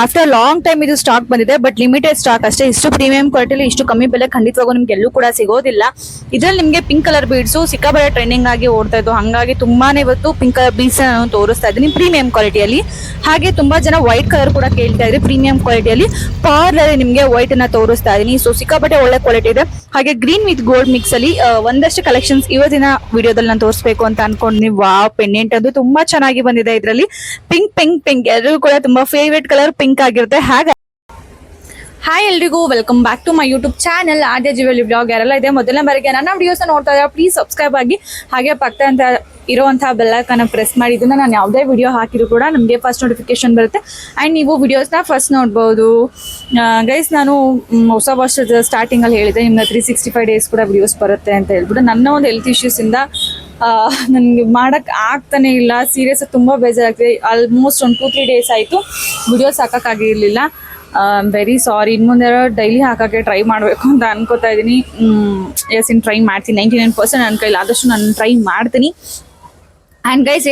After long time ಇದು stock ಬಂದಿದೆ but limited stock ಅಷ್ಟೇ. ಇಷ್ಟು ಪ್ರೀಮಿಯಂ ಕ್ವಾಲಿಟಿಲಿ ಇಷ್ಟು ಕಮ್ಮಿ ಬೆಲೆ ಖಂಡಿತವಾಗೂ ನಿಮ್ಗೆ ಎಲ್ಲೂ ಕೂಡ ಸಿಗೋದಿಲ್ಲ. ಇದ್ರಲ್ಲಿ ನಿಮಗೆ ಪಿಂಕ್ ಕಲರ್ ಬೀಡ್ಸು ಸಿಕ್ಕಾಬರ ಟ್ರೆಂಡಿಂಗ್ ಆಗಿ ಓಡ್ತಾ ಇದ್ದು, ಹಾಗಾಗಿ ತುಂಬಾನೇ ಇವತ್ತು ಪಿಂಕ್ ಕಲರ್ ಬೀಡ್ಸ್ ನಾನು ತೋರಿಸ್ತಾ ಇದ್ದೀನಿ ಪ್ರೀಮಿಯಂ ಕ್ವಾಲಿಟಿಯಲ್ಲಿ ಹಾಗೆ ತುಂಬಾ ಜನ ವೈಟ್ ಕಲರ್ ಕೂಡ ಕೇಳ್ತಾ ಇದ್ರಿ ಪ್ರೀಮಿಯಂ ಕ್ವಾಲಿಟಿಯಲ್ಲಿ ಪಾರ್ಲರ್ ನಿಮಗೆ ವೈಟ್ ಅನ್ನ ತೋರಿಸ್ತಾ ಇದೀನಿ ಸೊ ಸಿಕ್ಕಾಪಟ್ಟೆ ಒಳ್ಳೆ ಕ್ವಾಲಿಟಿ ಇದೆ. ಹಾಗೆ ಗ್ರೀನ್ ವಿತ್ ಗೋಲ್ಡ್ ಮಿಕ್ಸ್ ಅಲ್ಲಿ ಒಂದಷ್ಟು ಕಲೆಕ್ಷನ್ಸ್ ಇವತ್ತಿನ ವಿಡಿಯೋದಲ್ಲಿ ನಾನು ತೋರಿಸಬೇಕು ಅಂತ ಅನ್ಕೊಂಡು ವಾವ್ ಪೆಂಡೆಂಟ್ ಅದು ತುಂಬಾ ಚೆನ್ನಾಗಿ ಬಂದಿದೆ ಇದರಲ್ಲಿ. ಪಿಂಕ್ ಪಿಂಕ್ ಪಿಂಕ್ ಎಲ್ಲರಿಗೂ ಕೂಡ ತುಂಬಾ ಫೇವ್ರೇಟ್ ಕಲರ್ ಪಿಂಕ್ ಆಗಿರುತ್ತೆ. ಹಾಗೆ ಹಾಯ್ ಎಲ್ರಿಗೂ welcome back to my YouTube channel Aadya ಜಿವಲಿ blog ಯಾರೆಲ್ಲ ಇದೆ, ಮೊದಲನೇ ಬಾರಿಗೆ ನನ್ನ ವಿಡಿಯೋಸ್ ನೋಡ್ತಾ ಇದ್ದಾರೆ ಪ್ಲೀಸ್ ಸಬ್ಸ್ಕ್ರೈಬ್ ಆಗಿ. ಹಾಗೆ ಪಕ್ಕ ಅಂತ ಇರುವಂತಹ ಬೆಲ್ಲೈಕನ್ನ ಪ್ರೆಸ್ ಮಾಡಿ, ಇದನ್ನ ನಾನು ಯಾವುದೇ ವಿಡಿಯೋ ಹಾಕಿದ್ರು ಕೂಡ ನಮಗೆ ಫಸ್ಟ್ ನೋಟಿಫಿಕೇಶನ್ ಬರುತ್ತೆ. ಆ್ಯಂಡ್ ನೀವು ವಿಡಿಯೋಸ್ನ ಫಸ್ಟ್ ನೋಡ್ಬೋದು. ಗೈಸ್ ನಾನು ಹೊಸ ವರ್ಷದ ಸ್ಟಾರ್ಟಿಂಗಲ್ಲಿ ಹೇಳಿದೆ ನಿಮ್ಮ ತ್ರೀ ಸಿಕ್ಸ್ಟಿ ಫೈವ್ ಡೇಸ್ ಕೂಡ ವಿಡಿಯೋಸ್ ಬರುತ್ತೆ ಅಂತ ಹೇಳ್ಬಿಟ್ಟು ನನ್ನ ಒಂದು ಹೆಲ್ತ್ ಇಶ್ಯೂಸಿಂದ ನನಗೆ ಮಾಡೋಕ್ಕೆ ಆಗ್ತಾನೆ ಇಲ್ಲ. ಸೀರಿಯಸ್ ತುಂಬ ಬೇಜಾರಾಗ್ತಿದೆ. ಆಲ್ಮೋಸ್ಟ್ ಒಂದು ಟೂ ತ್ರೀ ಡೇಸ್ ಆಯಿತು. ವಿಡಿಯೋಸ್ ಹಾಕೋಕ್ಕಾಗಿರಲಿಲ್ಲ ವೆರಿ ಸಾರಿ ಇನ್ನು ಮುಂದೆ ಡೈಲಿ ಹಾಕೋಕ್ಕೆ ಟ್ರೈ ಮಾಡಬೇಕು ಅಂತ ಅನ್ಕೋತಾ ಇದ್ದೀನಿ ಎಸ್ ಇನ್ ಟ್ರೈ ಮಾಡ್ತೀನಿ. ನೈಂಟಿ ನೈನ್ ಪರ್ಸೆಂಟ್ ನನ್ನ ಕೈಲಿ ಆದಷ್ಟು ನಾನು ಟ್ರೈ ಮಾಡ್ತೀನಿ. ಆ್ಯಂಡ್ ಗೈಸ್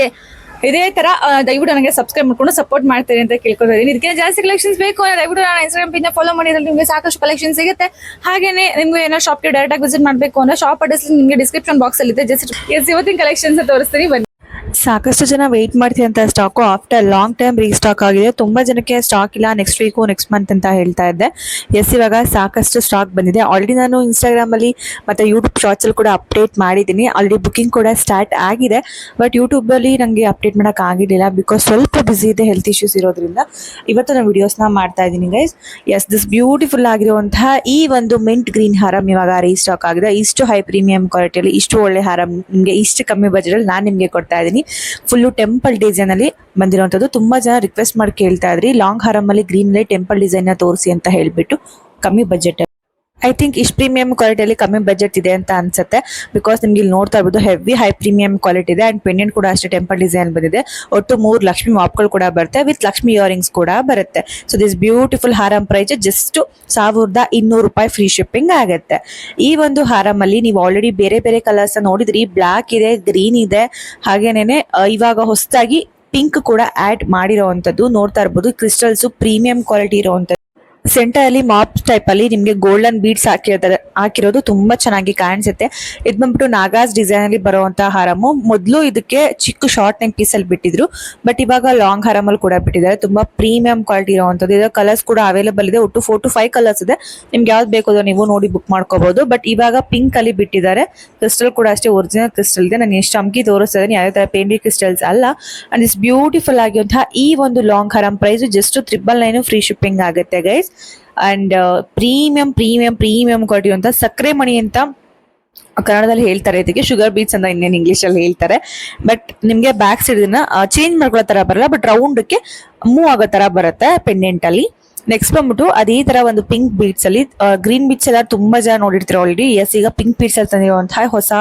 ಇದೇ ತರ ದಯವಿಟ್ಟು ನನಗೆ ಸಬ್ಸ್ಕ್ರೈಬ್ ಮಾಡ್ಕೊಂಡು ಸಪೋರ್ಟ್ ಮಾಡ್ತೀರಿ ಅಂತ ಕೇಳ್ಕೊತಾ ಇದಕ್ಕೆ ಜಾಸ್ತಿ ಕಲೆಕ್ಷನ್ಸ್ ಬೇಕು ದಯವಿಟ್ಟು ನಾನು ಇನ್ಸ್ಟಾಗ್ರಾಮ್ ಪಿನ್ನ ಫಾಲೋ ಮಾಡಿದ್ರೆ ನಿಮಗೆ ಸಾಕಷ್ಟು ಕಲೆಕ್ಷನ್ ಸಿಗುತ್ತೆ. ಹಾಗೇನೆ ನಿಮ್ಗೆ ಏನೋ ಶಾಪ್ಗೆ ಡೈರೆಕ್ಟ್ ಆಗಿ ವಿಸಿಟ್ ಮಾಡಬೇಕು ಅಂದ್ರೆ ಶಾಪ್ ಅಡ್ರೆಸ್ ನಿಮಗೆ ಡಿಸ್ಕ್ರಿಪ್ಷನ್ ಬಾಕ್ಸ್ ಅಲ್ಲಿ ಇದೆ ಜಸ್ಟ್ ಇವತ್ತಿನ ಕಲೆಕ್ಷನ್ಸ್ ತೋರಿಸ್ತೀನಿ. ಬನ್ನಿ. ಸಾಕಷ್ಟು ಜನ wait ಮಾಡ್ತಿದಂತ stock after long time restock ಆಗಿದೆ. ತುಂಬಾ ಜನಕ್ಕೆ ಸ್ಟಾಕ್ ಇಲ್ಲ. ನೆಕ್ಸ್ಟ್ ವೀಕು ನೆಕ್ಸ್ಟ್ ಮಂತ್ ಅಂತ ಹೇಳ್ತಾ ಇದ್ದೆ. ಎಸ್ ಇವಾಗ ಸಾಕಷ್ಟು ಸ್ಟಾಕ್ ಬಂದಿದೆ. ಆಲ್ರೆಡಿ ನಾನು ಇನ್ಸ್ಟಾಗ್ರಾಮಲ್ಲಿ ಮತ್ತೆ ಯೂಟ್ಯೂಬ್ ಶಾರ್ಟ್ಸ್ ಅಲ್ಲಿ ಕೂಡ ಅಪ್ಡೇಟ್ ಮಾಡಿದ್ದೀನಿ. ಆಲ್ರೆಡಿ ಬುಕಿಂಗ್ ಕೂಡ ಸ್ಟಾರ್ಟ್ ಆಗಿದೆ. ಬಟ್ ಯೂಟ್ಯೂಬಲ್ಲಿ ನನಗೆ ಅಪ್ಡೇಟ್ ಮಾಡಕ್ ಆಗಿರಲಿಲ್ಲ. ಬಿಕಾಸ್ ಸ್ವಲ್ಪ ಬಿಸಿ ಇದೆ ಹೆಲ್ತ್ ಇಶ್ಯೂಸ್ ಇರೋದ್ರಿಂದ. ಇವತ್ತು ನಾನು ವೀಡಿಯೋಸ್ನ ಮಾಡ್ತಾ ಇದ್ದೀನಿ ಗೈಸ್ ಎಸ್ ದಿಸ್ ಬ್ಯೂಟಿಫುಲ್ ಆಗಿರುವಂತಹ ಈ ಒಂದು ಮಿಂಟ್ ಗ್ರೀನ್ ಹಾರಂ ಇವಾಗ ರೀಸ್ಟಾಕ್ ಆಗಿದೆ. ಇಷ್ಟು ಹೈ ಪ್ರೀಮಿಯಂ ಕ್ವಾಲಿಟಿಯಲ್ಲಿ ಇಷ್ಟು ಒಳ್ಳೆ ಹಾರಂ ನಿಮಗೆ, ಇಷ್ಟು ಕಮ್ಮಿ ಬಜೆಟಲ್ಲಿ ನಾನು ನಿಮಗೆ ಕೊಡ್ತಾ ಇದ್ದೀನಿ. ಫುಲ್ಲು ಟೆಂಪಲ್ ಡಿಸೈನ್ ಅಲ್ಲಿ ಬಂದಿರುವಂಥದ್ದು. ತುಂಬಾ ಜನ ರಿಕ್ವೆಸ್ಟ್ ಮಾಡಿ ಕೇಳ್ತಾ ಇದ್ರಿ. ಲಾಂಗ್ ಹಾರಂ ಅಲ್ಲಿ ಗ್ರೀನ್ ಲೈಟ್ ಟೆಂಪಲ್ ಡಿಸೈನ್ ತೋರಿಸಿ ಅಂತ ಹೇಳ್ಬಿಟ್ಟು ಕಮ್ಮಿ ಬಜೆಟ್ ಐ ಥಿಂಕ್ ಇಷ್ಟು ಪ್ರೀಮಿಯಂ ಕ್ವಾಲಿಟಿಯಲ್ಲಿ ಕಮ್ಮಿ ಬಜೆಟ್ ಇದೆ ಅಂತ ಅನ್ಸುತ್ತೆ. ಬಿಕಾಸ್ ನಿಮ್ಗೆ ಇಲ್ಲಿ ನೋಡ್ತಾ ಇರ್ಬೋದು ಹೆವಿ ಹೈ ಪ್ರೀಮಿಯಂ ಕ್ವಾಲಿಟಿ ಇದೆ. ಅಂಡ್ ಪೆಂಡೆಂಟ್ ಕೂಡ ಅಷ್ಟೇ ಟೆಂಪಲ್ ಡಿಸೈನ್ ಬಂದಿದೆ. ಒಟ್ಟು ಮೂರು ಲಕ್ಷ್ಮಿ ಮಾಪ್ಗಳು ಕೂಡ ಬರುತ್ತೆ. ವಿತ್ ಲಕ್ಷ್ಮಿ ಇಯರಿಂಗ್ಸ್ ಕೂಡ ಬರುತ್ತೆ. So this beautiful harm price just ಸಾವಿರದ ಇನ್ನೂರು ರೂಪಾಯಿ ಫ್ರೀ ಶಿಪ್ಪಿಂಗ್ ಆಗುತ್ತೆ. ಈ ಒಂದು ಹಾರಂ ಅಲ್ಲಿ ನೀವು ಆಲ್ರೆಡಿ ಬೇರೆ ಬೇರೆ ಕಲರ್ಸ್ ನೋಡಿದ್ರಿ. ಬ್ಲಾಕ್ ಇದೆ ಗ್ರೀನ್ ಇದೆ. ಹಾಗೇನೇನೆ ಇವಾಗ ಹೊಸದಾಗಿ ಪಿಂಕ್ ಕೂಡ ಆಡ್ ಮಾಡಿರೋವಂಥದ್ದು. ನೋಡ್ತಾ ಇರ್ಬೋದು ಕ್ರಿಸ್ಟಲ್ಸ್ ಪ್ರೀಮಿಯಂ ಕ್ವಾಲಿಟಿ ಇರೋವಂಥದ್ದು. ಸೆಂಟರ್ ಅಲ್ಲಿ ಮಾಪ್ ಟೈಪ್ ಅಲ್ಲಿ ನಿಮ್ಗೆ ಗೋಲ್ಡನ್ ಬೀಡ್ಸ್ ಹಾಕಿರ್ತಾರೆ, ಹಾಕಿರೋದು ತುಂಬಾ ಚೆನ್ನಾಗಿ ಕಾಣಿಸುತ್ತೆ. ಇದು ಬಂದ್ಬಿಟ್ಟು ನಾಗಾಸ್ ಡಿಸೈನ್ ಅಲ್ಲಿ ಬರುವಂತಹ ಹಾರಮು ಮೊದಲು ಇದಕ್ಕೆ ಚಿಕ್ಕ ಶಾರ್ಟ್ ನೆಕ್ ಪೀಸ್ ಅಲ್ಲಿ ಬಿಟ್ಟಿದ್ರು ಬಟ್ ಇವಾಗ ಲಾಂಗ್ ಹಾರಮ್ ಅಲ್ಲಿ ಕೂಡ ಬಿಟ್ಟಿದ್ದಾರೆ. ತುಂಬಾ ಪ್ರೀಮಿಯಂ ಕ್ವಾಲಿಟಿ ಇರುವಂತದ್ದು ಇದರ ಕಲರ್ಸ್ ಕೂಡ ಅವೈಲೇಬಲ್ ಇದೆ. ಒಟ್ಟು ಫೋರ್ ಟು ಫೈವ್ ಕಲರ್ಸ್ ಇದೆ. ನಿಮ್ಗೆ ಯಾವ್ದು ಬೇಕು ನೀವು ನೋಡಿ ಬುಕ್ ಮಾಡ್ಕೋಬಹುದು ಬಟ್ ಇವಾಗ ಪಿಂಕ್ ಅಲ್ಲಿ ಬಿಟ್ಟಿದ್ದಾರೆ. ಕ್ರಿಸ್ಟಲ್ ಕೂಡ ಅಷ್ಟೇ ಒರಿಜಿನಲ್ ಕ್ರಿಸ್ಟಲ್ ಇದೆ. ನಾನು ಎಷ್ಟು ಅಮ್ಕಿ ತೋರಿಸ್ತಾ ಇದ್ದೀನಿ. ಯಾವುದೇ ತರ ಪೇಂಡಿ ಕ್ರಿಸ್ಟಲ್ಸ್ ಅಲ್ಲ. ಅಂಡ್ ಇಸ್ ಬ್ಯೂಟಿಫುಲ್ ಆಗಿರುವಂತಹ ಈ ಒಂದು long harm price just triple nine free shipping ಆಗುತ್ತೆ guys and premium premium premium quality ಅಂತ ಸಕ್ಕರೆ ಮಣಿ ಅಂತ ಕನ್ನಡದಲ್ಲಿ ಹೇಳ್ತಾರೆ ಇದಕ್ಕೆ. ಶುಗರ್ ಬೀಟ್ಸ್ ಅಂತ ಇನ್ನೇನು ಇಂಗ್ಲಿಷ್ ಅಲ್ಲಿ ಹೇಳ್ತಾರೆ. ಬಟ್ ನಿಮ್ಗೆ ಬ್ಯಾಕ್ ಸೈಡ್ ಇದನ್ನ ಚೇಂಜ್ ಮಾಡ್ಕೊಳ್ಳೋ ತರ ಬರಲ್ಲ. ಬಟ್ ರೌಂಡಕ್ಕೆ ಮೂವ್ ಆಗೋ ತರ ಬರುತ್ತೆ ಪೆಂಡೆಂಟ್ ಅಲ್ಲಿ. ನೆಕ್ಸ್ಟ್ ಬಂದ್ಬಿಟ್ಟು ಅದೇ ತರ ಒಂದು ಪಿಂಕ್ ಬೀಟ್ಸ್ ಅಲ್ಲಿ ಗ್ರೀನ್ ಬೀಟ್ಸ್ ಎಲ್ಲ ತುಂಬಾ ಜನ ನೋಡಿರ್ತೀರ ಆಲ್ರೆಡಿ ಎಸ್ ಈಗ ಪಿಂಕ್ ಬೀಟ್ಸ್ ಅಲ್ಲಿ ತಂದಿರುವಂತಹ ಹೊಸ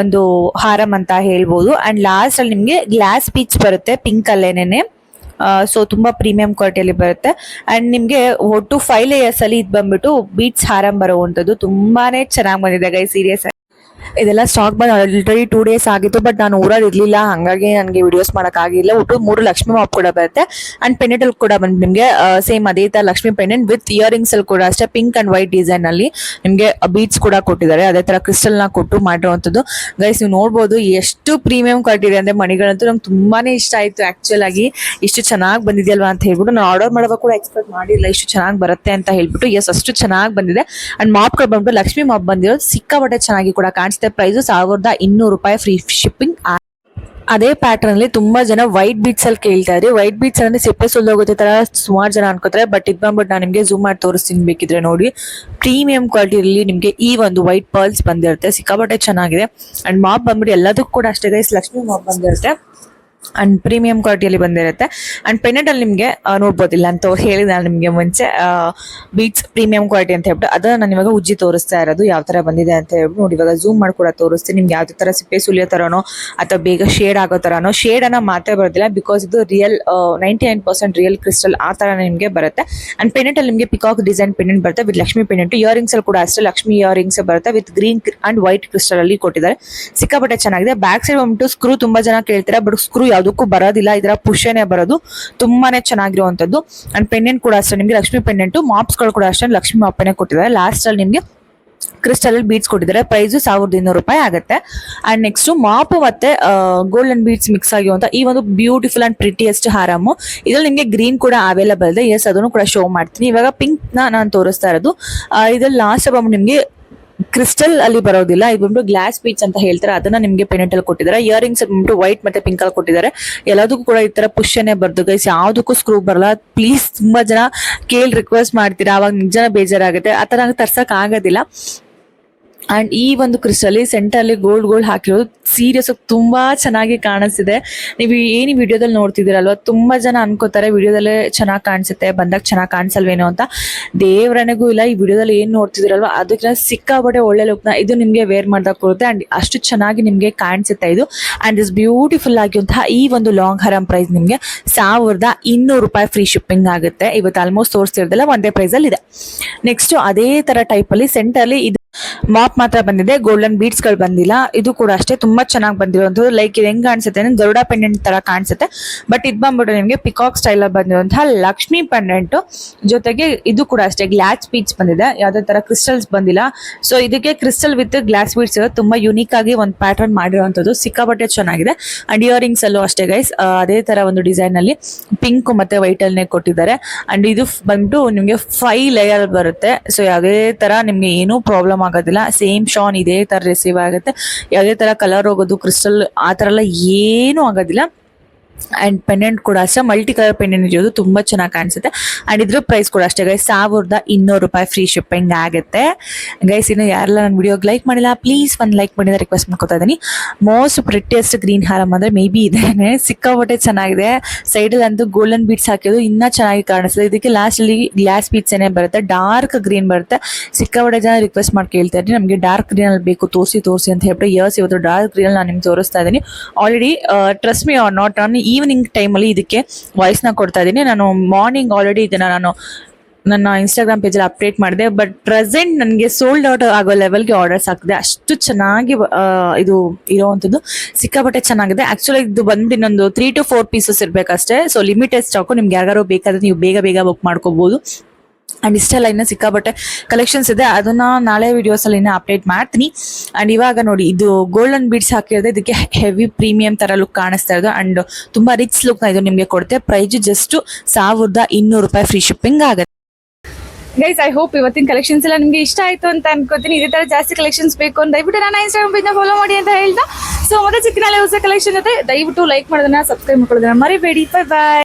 ಒಂದು ಹಾರಂ ಅಂತ ಹೇಳ್ಬೋದು. ಅಂಡ್ ಲಾಸ್ಟ್ ಅಲ್ಲಿ ನಿಮ್ಗೆ ಗ್ಲಾಸ್ ಬೀಚ್ ಬರುತ್ತೆ ಪಿಂಕ್ ಅಲ್ಲೇನೆ ಸೊ ತುಂಬಾ ಪ್ರೀಮಿಯಂ ಕ್ವಾಲಿಟಿಯಲ್ಲಿ ಬರುತ್ತೆ. ಅಂಡ್ ನಿಮ್ಗೆ ಒಟ್ಟು ಫೈವ್ ಲೇಯರ್ಸ್ ಅಲ್ಲಿ ಇದು ಬಂದ್ಬಿಟ್ಟು ಬೀಟ್ಸ್ ಹಾರಂ ಬರುವಂತದ್ದು ತುಂಬಾನೇ ಚೆನ್ನಾಗಿ ಬಂದಿದೆ ಗೈ ಸೀರಿಯಸ್ ಇದೆಲ್ಲ ಸ್ಟಾಕ್ ಬಂದು ಆಲ್ರೆಡಿ ಟೂ ಡೇಸ್ ಆಗಿತ್ತು ಬಟ್ ನಾನು ಊರಲ್ಲಿ ಇರ್ಲಿಲ್ಲ. ಹಾಗಾಗಿ ನನಗೆ ವಿಡಿಯೋಸ್ ಮಾಡೋಕ್ಕಾಗಿಲ್ಲ ಒಟ್ಟು ಮೂರು ಲಕ್ಷ್ಮಿ ಮಾಪ್ ಕೂಡ ಬರುತ್ತೆ. ಪೆಂಡೆಂಟ್ ಅಲ್ಲಿ ಕೂಡ ಬಂದು ನಿಮಗೆ ಸೇಮ್ ಅದೇ ತರ ಲಕ್ಷ್ಮಿ ಪೆಂಡೆಂಟ್ ವಿತ್ ಇಯರಿಂಗ್ಸ್ ಅಲ್ಲಿ ಕೂಡ ಅಷ್ಟೇ ಪಿಂಕ್ ಅಂಡ್ ವೈಟ್ ಡಿಸೈನ್ ಅಲ್ಲಿ ನಿಮ್ಗೆ ಬೀಟ್ಸ್ ಕೂಡ ಕೊಟ್ಟಿದ್ದಾರೆ. ಅದೇ ತರ ಕ್ರಿಸ್ಟಲ್ನ ಕೊಟ್ಟು ಮಾಡಿರುವಂತದ್ದು ಗೈಸ್ ನೀವು ನೋಡ್ಬೋದು ಎಷ್ಟು ಪ್ರೀಮಿಯಂ ಕ್ವಾಲಿಟಿ ಇದೆ ಅಂದ್ರೆ ಮಣಿಗಳಂತೂ ನಂಗೆ ತುಂಬಾನೇ ಇಷ್ಟ ಆಯ್ತು ಆಕ್ಚುಲ್ ಆಗಿ. ಇಷ್ಟು ಚೆನ್ನಾಗಿ ಬಂದಿದೆಯಲ್ವಾ ಅಂತ ಹೇಳ್ಬಿಟ್ಟು ನಾನು ಆರ್ಡರ್ ಮಾಡುವಾಗ ಕೂಡ ಎಕ್ಸ್ಪೆಕ್ಟ್ ಮಾಡಿಲ್ಲ. ಇಷ್ಟು ಚೆನ್ನಾಗಿ ಬರುತ್ತೆ ಅಂತ ಹೇಳ್ಬಿಟ್ಟು ಎಸ್ ಅಷ್ಟು ಚೆನ್ನಾಗಿ ಬಂದಿದೆ. ಅಂಡ್ ಕೂಡ ಬಂದ್ಬಿಟ್ಟು ಲಕ್ಷ್ಮಿ ಮಾಪ್ ಬಂದಿರೋದು ಸಿಕ್ಕಾಪಟ್ಟೆ ಚೆನ್ನಾಗಿ ಕೂಡ ಕಾಣಿಸುತ್ತೆ ಪ್ರೈಸು ಸಾವಿರದ ಇನ್ನೂರು ರೂಪಾಯಿ ಫ್ರೀ ಶಿಪ್ಪಿಂಗ್ ಅದೇ ಪ್ಯಾಟರ್ನ್ ಅಲ್ಲಿ ತುಂಬಾ ಜನ ವೈಟ್ ಬೀಟ್ಸ್ ಅಲ್ಲಿ ಕೇಳ್ತಾ ಇದ್ರಿ. ವೈಟ್ ಬೀಟ್ಸ್ ಅಂದ್ರೆ ಸಿಪ್ಪೆ ಸುಲ್ದೋಗುತ್ತೆ ತರ ಸುಮಾರು ಜನ ಅನ್ಕೋತಾರೆ. ಬಟ್ ಇದು ಬಂದ್ಬಿಟ್ಟು ನಾನು ನಿಮಗೆ ಝೂಮ್ ಮಾಡಿ ತೋರಿಸ್ತೀನಿ ಬೇಕಿದ್ರೆ ನೋಡಿ. ಪ್ರೀಮಿಯಂ ಕ್ವಾಲಿಟಿಯಲ್ಲಿ ನಿಮಗೆ ಈ ಒಂದು ವೈಟ್ ಪರ್ಲ್ಸ್ ಬಂದಿರುತ್ತೆ. ಸಿಕ್ಕಾಪಟ್ಟೆ ಚೆನ್ನಾಗಿದೆ. ಅಂಡ್ ಮಾಪ್ ಬಂದ್ಬಿಟ್ಟು ಎಲ್ಲದಕ್ಕೂ ಕೂಡ ಅಷ್ಟೇ ಗೈಸ್ ಲಕ್ಷ್ಮಿ ಮಾಪ್ ಬಂದಿರುತ್ತೆ. ಅಂಡ್ ಪ್ರೀಮಿಯಂ ಕ್ವಾಲಿಟಿಯಲ್ಲಿ ಬಂದಿರುತ್ತೆ. ಅಂಡ್ ಪೆನೆಟ್ ಅಲ್ಲಿ ನಿಮಗೆ ನೋಡ್ಬೋದಿಲ್ಲ ಅಂತ ಹೇಳಿದ ನಿಮಗೆ ಮುಂಚೆ ಬೀಟ್ಸ್ ಪ್ರೀಮಿಯಂ ಕ್ವಾಲಿಟಿ ಅಂತ ಹೇಳ್ಬಿಟ್ಟು. ಅದನ್ನು ನಾನು ಇವಾಗ ಉಜ್ಜಿ ತೋರಿಸ್ತಾ ಇರೋದು, ಯಾವ ಥರ ಬಂದಿದೆ ಅಂತ ಹೇಳ್ಬಿಟ್ಟು ನೋಡಿ. ಇವಾಗ ಝೂಮ್ ಮಾಡಿ ಕೂಡ ತೋರಿಸ್ತೀನಿ. ನಿಮ್ಗೆ ಯಾವ ಥರ ಸಿಪ್ಪೆ ಸುಲಿಯೋ ತರನೋ, ಅಥವಾ ಬೇಗ ಶೇಡ್ ಆಗೋ ಥರನೋ ಶೇಡ್ ಅನ್ನೋ ಮಾತ್ರ ಬರೋದಿಲ್ಲ. ಬಿಕಾಸ್ ಇದು real ninety nine percent real crystal ಆ ಥರ ನಿಮಗೆ ಬರುತ್ತೆ. ಅಂಡ್ ಪೆನೆಟಲ್ಲಿ ನಿಮಗೆ ಪಿಕಾಕ್ ಡಿಸೈನ್ ಪೆನೆಂಟ್ ಬರುತ್ತೆ ವಿತ್ ಲಕ್ಷ್ಮಿ ಇಯರಿಂಗ್ಸ್ ಅಲ್ಲಿ ಕೂಡ ಅಷ್ಟೇ ಲಕ್ಷ್ಮಿ ಇಯರಿಂಗ್ಸ್ ಬರುತ್ತೆ with green and white crystal ಅಲ್ಲಿ ಕೊಟ್ಟಿದ್ದಾರೆ. ಸಿಕ್ಕಾಪಟ್ಟೆ ಚೆನ್ನಾಗಿದೆ. ಬ್ಯಾಕ್ ಸೈಡ್ ಬಂದ್ಬಿಟ್ಟು ಸ್ಕ್ರೂ ತುಂಬಾ ಜನ ಕೇಳ್ತಾರೆ ಬಟ್ ಸ್ಕ್ರೂ ಯಾವುದಕ್ಕೂ ಬರೋದಿಲ್ಲ. ಇದರ ಪುಷ್ಯನೇ ಬರೋದು. ತುಂಬಾನೇ ಚೆನ್ನಾಗಿರುವಂಥದ್ದು. ಅಂಡ್ ಪೆಂಡೆಂಟ್ ಕೂಡ ಅಷ್ಟೇ. ನಿಮಗೆ ಲಕ್ಷ್ಮಿ ಪೆಂಡೆಂಟು ಮಾಪ್ಸ್ಗಳು ಕೂಡ ಅಷ್ಟೇ. ಲಕ್ಷ್ಮಿ ಮಾಪನೆ ಕೊಟ್ಟಿದ್ದಾರೆ. ಲಾಸ್ಟಲ್ಲಿ ನಿಮಗೆ ಕ್ರಿಸ್ಟಲ್ ಬೀಟ್ಸ್ ಕೊಟ್ಟಿದ್ದಾರೆ. ಪ್ರೈಸ್ ಸಾವಿರದ ಇನ್ನೂರು ರೂಪಾಯಿ ಆಗುತ್ತೆ. ಅಂಡ್ ನೆಕ್ಸ್ಟ್ ಮಾಪು ಮತ್ತೆ ಗೋಲ್ಡನ್ ಬೀಟ್ಸ್ ಮಿಕ್ಸ್ ಆಗಿರುವಂತ ಈ ಒಂದು ಬ್ಯೂಟಿಫುಲ್ ಅಂಡ್ ಪ್ರಿಟಿಯೆಸ್ಟ್ ಹಾರಮು ಇದ್ರಲ್ಲಿ ನಿಮಗೆ ಗ್ರೀನ್ ಕೂಡ ಅವೈಲಬಲ್ ಇದೆ. ಎಸ್ ಅದನ್ನು ಕೂಡ ಶೋ ಮಾಡ್ತೀನಿ. ಇವಾಗ ಪಿಂಕ್ ನಾನು ತೋರಿಸ್ತಾ ಇರೋದು. ಇದ್ರಲ್ಲಿ ಲಾಸ್ಟ್ ಬಂದು ನಿಮಗೆ ಕ್ರಿಸ್ಟಲ್ ಅಲ್ಲಿ ಬರೋದಿಲ್ಲ. ಇದು ಬಂದು ಗ್ಲಾಸ್ ಬೀಚ್ ಅಂತ ಹೇಳ್ತಾರೆ. ಅದನ್ನ ನಿಮಗೆ ಪೆನೆಂಟ್ ಅಲ್ಲಿ ಕೊಟ್ಟಿದ್ದಾರೆ. ಇಯರಿಂಗ್ಸ್ ಬಂದ್ಬಿಟ್ಟು ವೈಟ್ ಮತ್ತೆ ಪಿಂಕ್ ಅಲ್ಲಿ ಕೊಟ್ಟಿದ್ದಾರೆ. ಎಲ್ಲದಕ್ಕೂ ಕೂಡ ಈ ತರ ಪುಷನೇ ಬರ್ದು ಗೈಸ್ ಯಾವ್ದಕ್ಕೂ ಸ್ಕ್ರೂ ಬರಲ್ಲ. ಪ್ಲೀಸ್ ತುಂಬಾ ಜನ ಕೇಳಿ ರಿಕ್ವೆಸ್ಟ್ ಮಾಡ್ತೀರಾ. ಅವಾಗ ನಿಜ ಬೇಜಾರಾಗುತ್ತೆ. ಆ ತರ ತರ್ಸಕ್ ಆಗೋದಿಲ್ಲ. ಅಂಡ್ ಈ ಒಂದು ಕ್ರಿಸ್ಟಲ್ ಸೆಂಟರ್ ಅಲ್ಲಿ ಗೋಲ್ಡ್ ಗೋಲ್ಡ್ ಹಾಕಿರೋದು ಸೀರಿಯಸ್ ತುಂಬಾ ಚೆನ್ನಾಗಿ ಕಾಣಿಸ್ತಿದೆ. ನೀವು ಏನು ವಿಡಿಯೋದಲ್ಲಿ ನೋಡ್ತಿದ್ದೀರಲ್ವ, ತುಂಬಾ ಜನ ಅನ್ಕೋತಾರೆ ವಿಡಿಯೋದಲ್ಲೇ ಚೆನ್ನಾಗಿ ಕಾಣಿಸುತ್ತೆ, ಬಂದಾಗ ಚೆನ್ನಾಗಿ ಕಾಣಿಸಲ್ವೇನೋ ಅಂತ. ದೇವರನೆಗೂ ಇಲ್ಲ, ಈ ವಿಡಿಯೋದಲ್ಲಿ ಏನು ನೋಡ್ತಿದ್ದೀರಲ್ವ ಅದಕ್ಕೆ ಸಿಕ್ಕಾಪಟ್ಟೆ ಒಳ್ಳೆ ಲುಕ್ನ ಇದು ನಿಮಗೆ ವೇರ್ ಮಾಡ್ದಾಗ ಕೊಡುತ್ತೆ. ಅಂಡ್ ಅಷ್ಟು ಚೆನ್ನಾಗಿ ನಿಮಗೆ ಕಾಣಿಸುತ್ತೆ ಇದು. ಅಂಡ್ ಇಸ್ ಬ್ಯೂಟಿಫುಲ್ ಆಗಿರುವಂತಹ ಈ ಒಂದು ಲಾಂಗ್ ಹರಂ ಪ್ರೈಸ್ ನಿಮಗೆ ಸಾವಿರದ ಇನ್ನೂರು ರೂಪಾಯಿ ಫ್ರೀ ಶಿಪ್ಪಿಂಗ್ ಆಗುತ್ತೆ. ಇವತ್ತು ಆಲ್ಮೋಸ್ಟ್ ತೋರಿಸ್ತಿರೋದಲ್ಲ ಒಂದೇ ಪ್ರೈಸ್ ಅಲ್ಲಿ ಇದೆ. ನೆಕ್ಸ್ಟ್ ಅದೇ ತರ ಟೈಪ್ ಅಲ್ಲಿ ಸೆಂಟರ್ ಅಲ್ಲಿ ಇದು ಮಾಪ್ ಮಾತ್ರ ಬಂದಿದೆ ಗೋಲ್ಡನ್ ಬೀಡ್ಸ್ಗಳು ಬಂದಿಲ್ಲ. ಇದು ಕೂಡ ಅಷ್ಟೇ, ತುಂಬಾ ಚೆನ್ನಾಗಿ ಬಂದಿರುವಂತದ್ದು ಲೈಕ್ ಇದು ಹೆಂಗ್ ಕಾಣಿಸುತ್ತೆ ಅಂದ್ರೆ ಗರುಡ ಪೆಂಡೆಂಟ್ ತರ ಕಾಣಿಸುತ್ತೆ. ಬಟ್ ಇದು ಬಂದ್ಬಿಟ್ಟು ನಿಮಗೆ ಪಿಕಾಕ್ ಸ್ಟೈಲ್ ಅಲ್ಲಿ ಬಂದಿರುವಂತಹ ಲಕ್ಷ್ಮಿ ಪೆಂಡೆಂಟ್ ಜೊತೆಗೆ ಇದು ಕೂಡ ಅಷ್ಟೇ ಗ್ಲಾಸ್ ಬೀಡ್ಸ್ ಬಂದಿದೆ. ಯಾವ್ದೇ ತರ ಕ್ರಿಸ್ಟಲ್ಸ್ ಬಂದಿಲ್ಲ. ಸೊ ಇದಕ್ಕೆ ಕ್ರಿಸ್ಟಲ್ ವಿತ್ ಗ್ಲಾಸ್ ಬೀಡ್ಸ್ ತುಂಬಾ ಯುನೀಕ್ ಆಗಿ ಒಂದು ಪ್ಯಾಟರ್ನ್ ಮಾಡಿರುವಂತದ್ದು ಸಿಕ್ಕಾಪಟ್ಟೆ ಚೆನ್ನಾಗಿದೆ. ಅಂಡ್ ಇಯರಿಂಗ್ಸ್ ಅಲ್ಲೂ ಅಷ್ಟೇ ಗೈಸ್ ಅದೇ ತರ ಒಂದು ಡಿಸೈನ್ ಅಲ್ಲಿ ಪಿಂಕ್ ಮತ್ತೆ ವೈಟ್ ಅಲ್ಲೇ ಕೊಟ್ಟಿದ್ದಾರೆ. ಅಂಡ್ ಇದು ಬಂದ್ಬಿಟ್ಟು ನಿಮಗೆ ಫೈವ್ ಲೇಯರ್ ಬರುತ್ತೆ. ಸೊ ಯಾವುದೇ ತರ ನಿಮ್ಗೆ ಏನೂ ಪ್ರಾಬ್ಲಮ್ ಆಗೋದಿಲ್ಲ. ಸೇಮ್ ಶಾನ್ ಇದೇ ಥರ ರಿಸೀವ್ ಆಗುತ್ತೆ. ಯಾವುದೇ ಥರ ಕಲರ್ ಹೋಗೋದು ಕ್ರಿಸ್ಟಲ್ ಆ ಥರ ಎಲ್ಲ ಏನೂ ಆಗೋದಿಲ್ಲ. ಅಂಡ್ ಪೆಂಡೆಂಟ್ ಕೂಡ ಅಷ್ಟೇ ಮಲ್ಟಿ ಕಲರ್ ಪೆಂಡೆಂಟ್ ಇರೋದು ತುಂಬಾ ಚೆನ್ನಾಗಿ ಕಾಣಿಸುತ್ತೆ. ಅಂಡ್ ಇದ್ರ ಪ್ರೈಸ್ ಕೂಡ ಅಷ್ಟೇ ಗೈಸ್ ಸಾವಿರದ ಇನ್ನೂರು ರೂಪಾಯಿ ಫ್ರೀ ಶಿಪ್ಪಿಂಗ್ ಆಗುತ್ತೆ. ಗೈಸ್ ಇನ್ನು ಯಾರೆಲ್ಲ ನನ್ನ ವಿಡಿಯೋಗೆ ಲೈಕ್ ಮಾಡಿಲ್ಲ ಪ್ಲೀಸ್ ಒಂದು ಲೈಕ್ ಮಾಡಿದ ರಿಕ್ವೆಸ್ಟ್ ಮಾಡ್ಕೊತಾ ಇದ್ದೀನಿ. ಮೋಸ್ಟ್ ಪ್ರಿಟಿಯೆಸ್ಟ್ ಗ್ರೀನ್ ಹಾರಮ್ ಅಂದರೆ ಮೇ ಬಿ ಇದೇನೆ. ಸಿಕ್ಕಾಪಟ್ಟೆ ಚೆನ್ನಾಗಿದೆ. ಸೈಡಲ್ಲಿ ಅಂತೂ ಗೋಲ್ಡನ್ ಬೀಟ್ಸ್ ಹಾಕಿದ್ರು ಇನ್ನೂ ಚೆನ್ನಾಗಿ ಕಾಣಿಸ್ತದೆ ಇದಕ್ಕೆ ಲಾಸ್ಟಲ್ಲಿ ಗ್ಲಾಸ್ ಬೀಟ್ಸ್ ಏನೇ ಬರುತ್ತೆ ಡಾರ್ಕ್ ಗ್ರೀನ್ ಬರುತ್ತೆ. ಸಿಕ್ಕಾಪಟ್ಟೆ ಜನ ರಿಕ್ವೆಸ್ಟ್ ಮಾಡಿ ಕೇಳ್ತಾ ಇದ್ದೀನಿ ನಮಗೆ ಡಾರ್ಕ್ ಗ್ರೀನಲ್ಲಿ ಬೇಕು, ತೋರಿಸಿ ತೋರಿಸಿ ಅಂತ ಹೇಳ್ಬಿಟ್ಟು ಇಯರ್ಸ್ ಇವತ್ತು ಡಾರ್ಕ್ ಗ್ರೀನ್ ನಾನು ನಿಮ್ಗೆ ತೋರಿಸ್ತಾ ಇದ್ದೀನಿ. Already trust me or not ನಾನು ಈವ್ನಿಂಗ್ ಟೈಮಲ್ಲಿ ಇದಕ್ಕೆ ವಾಯ್ಸ್ನ ಕೊಡ್ತಾ ಇದ್ದೀನಿ. ನಾನು ಮಾರ್ನಿಂಗ್ ಆಲ್ರೆಡಿ ಇದನ್ನ ನಾನು ನನ್ನ ಇನ್ಸ್ಟಾಗ್ರಾಮ್ ಪೇಜಲ್ಲಿ ಅಪ್ಡೇಟ್ ಮಾಡಿದೆ. ಬಟ್ ಪ್ರೆಸೆಂಟ್ ನನಗೆ ಸೋಲ್ಡ್ ಔಟ್ ಆಗೋ ಲೆವೆಲ್ಗೆ ಆರ್ಡರ್ಸ್ ಆಗ್ತಿದೆ ಅಷ್ಟು ಚೆನ್ನಾಗಿ ಇದು ಇರೋವಂಥದ್ದು. ಸಿಕ್ಕಾಪಟ್ಟೆ ಚೆನ್ನಾಗಿದೆ. ಆಕ್ಚುಲಿ ಇದು ಬಂದ್ಬಿಟ್ಟು ಇನ್ನೊಂದು ತ್ರೀ ಟು ಫೋರ್ ಪೀಸಸ್ ಇರಬೇಕಷ್ಟೇ. ಸೊ ಲಿಮಿಟೆಡ್ ಸ್ಟಾಕು ನಿಮ್ಗೆ ಯಾರು ಬೇಕಾದ್ರೆ ನೀವು ಬೇಗ ಬೇಗ ಬುಕ್ ಮಾಡ್ಕೋಬಹುದು ಅಂಡ್ ಇಷ್ಟೆಲ್ಲ ಇನ್ನು ಸಿಕ್ಕಾಬಟ್ಟೆ ಕಲೆಕ್ಷನ್ಸ್ ಇದೆ. ಅದನ್ನ ನಾಳೆ ವಿಡಿಯೋಸ್ ಅಲ್ಲಿ ಇನ್ನ ಅಪ್ಡೇಟ್ ಮಾಡ್ತೀನಿ. ಅಂಡ್ ಇವಾಗ ನೋಡಿ, ಇದು ಗೋಲ್ಡನ್ ಬೀಡ್ಸ್ ಹಾಕಿರೋದು ಇದಕ್ಕೆ ಹೆವಿ ಪ್ರೀಮಿಯಂ ತರ ಲುಕ್ ಕಾಣಿಸ್ತಾ ಇರೋದು. ಅಂಡ್ ತುಂಬಾ ರಿಚ್ ಲುಕ್ನ ಇದು ನಿಮಗೆ ಕೊಡುತ್ತೆ. ಪ್ರೈಸ್ ಜಸ್ಟ್ ಸಾವಿರದ ಇನ್ನೂರು ರೂಪಾಯಿ ಫ್ರೀ ಶಿಪ್ಪಿಂಗ್ ಆಗುತ್ತೆ. ಗೈಸ್ ಐ ಹೋಪ್ ಇವತ್ತಿನ ಕಲೆಕ್ಷನ್ಸ್ ಎಲ್ಲ ನಿಮಗೆ ಇಷ್ಟ ಆಯ್ತು ಅಂತ ಅನ್ಕೋತೀನಿ. ಇದೇ ತರ ಜಾಸ್ತಿ ಕಲೆಕ್ಷನ್ಸ್ ಬೇಕು ಅಂತ ದಯವಿಟ್ಟು ನನ್ನ ಇನ್ಸ್ಟಾಗ್ರಾಮ್ ಪೇಜ್ನ ಫಾಲೋ ಮಾಡಿ ಅಂತ ಹೇಳ್ತಾ. ಸೊ ಮತ್ತೆ ಚಿಕ್ಕನಾಳೆ ಹೊಸ ಕಲೆಕ್ಷನ್ ಜೊತೆ ದಯವಿಟ್ಟು ಲೈಕ್ ಮಾಡೋದನ್ನ ಸಬ್ಸ್ಕ್ರೈಬ್ ಮಾಡ್ಕೊಳ್ಳೋದನ್ನ ಮರಿಬೇಡಿ. Bye bye